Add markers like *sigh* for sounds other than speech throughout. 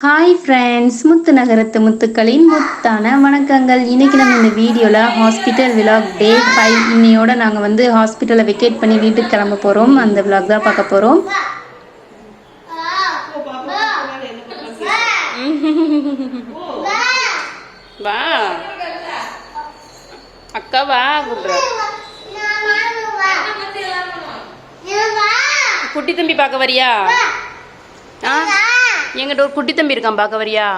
Hi friends முத்து நகரத்து முத்துக்களின் முத்தான வணக்கங்கள். இன்னைக்கு நம்ம இந்த வீடியோவில் ஹாஸ்பிட்டல் விலாக் டே ஃபைவ் இன்னையோட நாங்கள் வந்து ஹாஸ்பிட்டலை வெக்கேட் பண்ணி வீட்டுக்கு கிளம்ப போகிறோம் அந்த விலாக் தான் பார்க்க போகிறோம் வா. அக்கா வா குட்டி தம்பி பார்க்க வரியா? ஆ? எங்கிட்ட ஒரு குட்டி தம்பி இருக்கான் பார்க்க வரியா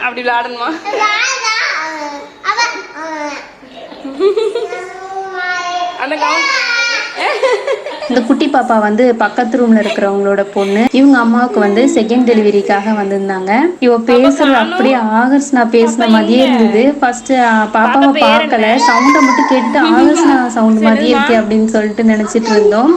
அப்படி விளாடணுமா? அந்த கவுண்ட் இந்த குட்டி பாப்பா வந்து பக்கத்து ரூம்ல இருக்கிறவங்களோட பொண்ணு. இவங்க அம்மாவுக்கு வந்து செகண்ட் டெலிவரிக்காக வந்திருந்தாங்க. இவ பேசுறது அப்படியே ஆகர்ஸ்னா பேசின மாதிரியே இருந்தது. ஃபர்ஸ்ட் பாப்பாவை பார்க்கல. சவுண்டை மட்டும் கேட்டுட்டு *laughs* ஆகர்ஸ்னா சவுண்ட் மாதிரியே இருக்கு அப்படின்னு சொல்லிட்டு நினைச்சிட்டு இருந்தோம்.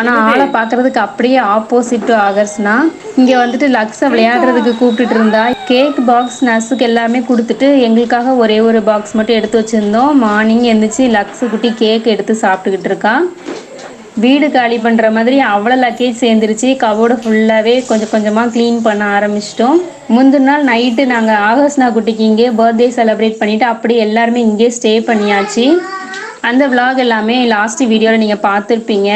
ஆனா ஆளை பார்க்கறதுக்கு அப்படியே ஆப்போசிட் டு ஆகர்ஸ்னா இங்க வந்துட்டு லக்ஸை விளையாடுறதுக்கு கூப்பிட்டுட்டு இருந்தா கேக் பாக்ஸ் நர்ஸுக்கு எல்லாமே கொடுத்துட்டு எங்களுக்காக ஒரே ஒரு பாக்ஸ் மட்டும் எடுத்து வச்சிருந்தோம். மார்னிங் எந்திரிச்சு லக்ஸு குட்டி கேக் எடுத்து சாப்பிட்டுக்கிட்டு இருக்கா. வீடு காலி பண்ணுற மாதிரி அவ்வளோ லக்கேஜ் சேர்ந்துருச்சு. கபோர்டு ஃபுல்லாகவே கொஞ்சம் கொஞ்சமாக க்ளீன் பண்ண ஆரம்பிச்சிட்டோம். முந்தின நாள் நைட்டு நாங்கள் ஆகஸ்ட்னா குட்டிக்கு இங்கே பர்த்டே செலிப்ரேட் பண்ணிவிட்டு அப்படியே எல்லாருமே இங்கே ஸ்டே பண்ணியாச்சு. அந்த vlog எல்லாமே லாஸ்ட் வீடியோவில் நீங்கள் பார்த்துருப்பீங்க.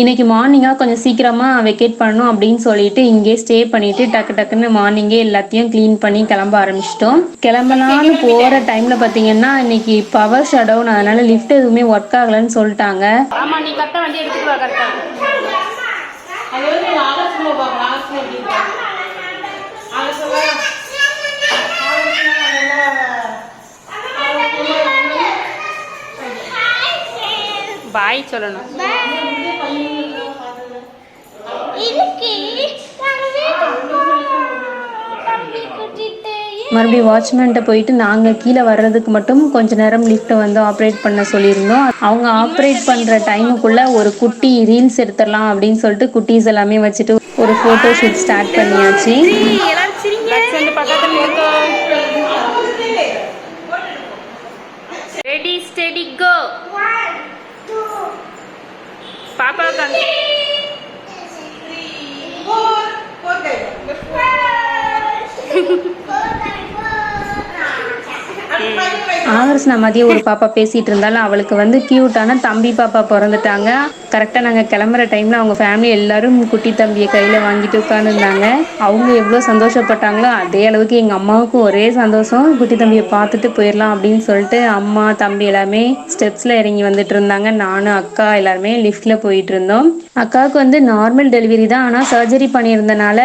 இன்னைக்கு மார்னிங்காக கொஞ்சம் சீக்கிரமாக வெக்கேட் பண்ணணும் அப்படின்னு சொல்லிட்டு இங்கே ஸ்டே பண்ணிட்டு டக்கு டக்குன்னு மார்னிங்கே எல்லாத்தையும் க்ளீன் பண்ணி கிளம்ப ஆரம்பிச்சிட்டோம். கிளம்பலான்னு போகிற டைமில் பார்த்தீங்கன்னா இன்னைக்கு பவர் ஷடவுன் அதனால லிஃப்ட் எதுவுமே ஒர்க் ஆகலைன்னு சொல்லிட்டாங்க. ஆமா நீ கரெக்டா வண்டி எடுத்துட்டு வா கரெக்டா பாய் சொல்லணும் மறுபடியும் வாட்ச்மேன்ட்ட போயிட்டு நாங்கள் கீழே வர்றதுக்கு மட்டும் கொஞ்ச நேரம் லிஃப்ட்டை வந்து ஆப்ரேட் பண்ண சொல்லியிருந்தோம். அவங்க ஆப்ரேட் பண்ணுற டைமுக்குள்ளே ஒரு குட்டி ரீல்ஸ் எடுத்துடலாம் அப்படின்னு சொல்லிட்டு குட்டீஸ் எல்லாமே வச்சுட்டு ஒரு ஃபோட்டோ ஷூட் ஸ்டார்ட் பண்ணியாச்சு. tanto. Por. *laughs* கங்க நான் மதியம் ஒரு பாப்பா பேசிட்டு இருந்தாலும் அவளுக்கு வந்து கியூட்டான தம்பி பாப்பா பிறந்துட்டாங்க. கரெக்டாக நாங்கள் கிளம்புற டைமில் அவங்க ஃபேமிலி எல்லாரும் குட்டி தம்பியை கையில் வாங்கிட்டு உட்காந்துருந்தாங்க அவங்க எவ்வளோ சந்தோஷப்பட்டாங்களோ அதே அளவுக்கு எங்கள் அம்மாவுக்கும் ஒரே சந்தோஷம். குட்டி தம்பியை பார்த்துட்டு போயிடலாம் அப்படின்னு சொல்லிட்டு அம்மா தம்பி எல்லாமே ஸ்டெப்ஸில் இறங்கி வந்துட்டு இருந்தாங்க. நானும் அக்கா எல்லாருமே லிஃப்ட்டில் போயிட்டு இருந்தோம். அக்காவுக்கு வந்து நார்மல் டெலிவரி தான். ஆனால் சர்ஜரி பண்ணியிருந்தனால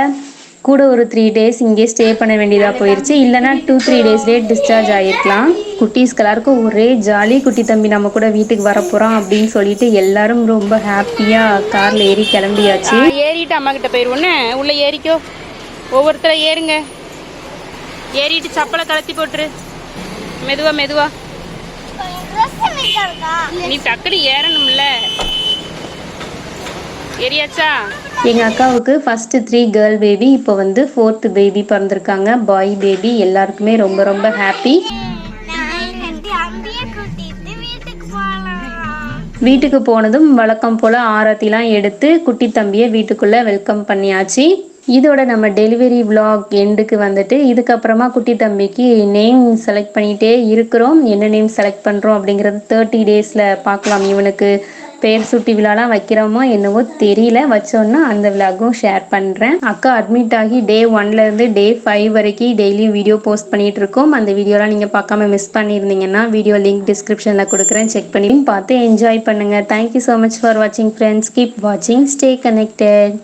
கூட ஒரு த்ரீ டேஸ் இங்கே ஸ்டே பண்ண வேண்டியதாக போயிடுச்சு இல்லைனா டூ த்ரீ டேஸ்லேயே டிஸ்சார்ஜ் ஆகிருக்கலாம் குட்டீஸ்க்கு எல்லாருக்கும் ஒரே ஜாலி குட்டி தம்பி நம்ம கூட வீட்டுக்கு வரப்போகிறோம் அப்படின்னு சொல்லிட்டு எல்லாரும் ரொம்ப ஹாப்பியாக காரில் ஏறி கிளம்பியாச்சு. ஏறிட்டு அம்மா கிட்ட போயிருவோன்னு? உள்ள ஏறிக்கோ. ஒவ்வொருத்தர ஏறுங்க. ஏறிட்டு சப்பலை கலத்தி போட்டுரு. மெதுவா மெதுவா. நீ டக்குனு ஏறணும்ல. ஏறியாச்சா? எங்கள் அக்காவுக்கு ஃபஸ்ட்டு த்ரீ கேர்ள் பேபி இப்போ வந்து ஃபோர்த்து பேபி பிறந்திருக்காங்க. பாய் பேபி எல்லாருக்குமே ரொம்ப ரொம்ப ஹாப்பி வீட்டுக்கு போனதும் வழக்கம் போல் ஆரத்திலாம் எடுத்து குட்டி தம்பியை வீட்டுக்குள்ளே வெல்கம் பண்ணியாச்சு. இதோட நம்ம டெலிவரி vlog எண்டுக்கு வந்துட்டு இதுக்கப்புறமா குட்டி தம்பிக்கு நேம் செலக்ட் பண்ணிகிட்டே இருக்கிறோம். என்ன நேம் செலக்ட் பண்ணுறோம் அப்படிங்கிறது தேர்ட்டி டேஸில் பார்க்கலாம் இவனுக்கு. பேர் சுட்டி விழாலாம் வைக்கிறோமோ என்னவோ தெரியல. வச்சோன்னா அந்த விலாகும் ஷேர் பண்ணுறேன் அக்கா அட்மிட் ஆகி டே ஒன்லேருந்து டே ஃபைவ் வரைக்கும் டெய்லியும் வீடியோ போஸ்ட் பண்ணிகிட்டு இருக்கோம். அந்த வீடியோலாம் நீங்கள் பார்க்காம மிஸ் பண்ணியிருந்தீங்கன்னா வீடியோ லிங்க் டிஸ்கிரிப்ஷனில் கொடுக்குறேன். செக் பண்ணி பார்த்து என்ஜாய் பண்ணுங்கள் தேங்க்யூ ஸோ மச் ஃபார் வாட்சிங் ஃப்ரெண்ட்ஸ் கீப் வாட்சிங் ஸ்டே கனெக்டட்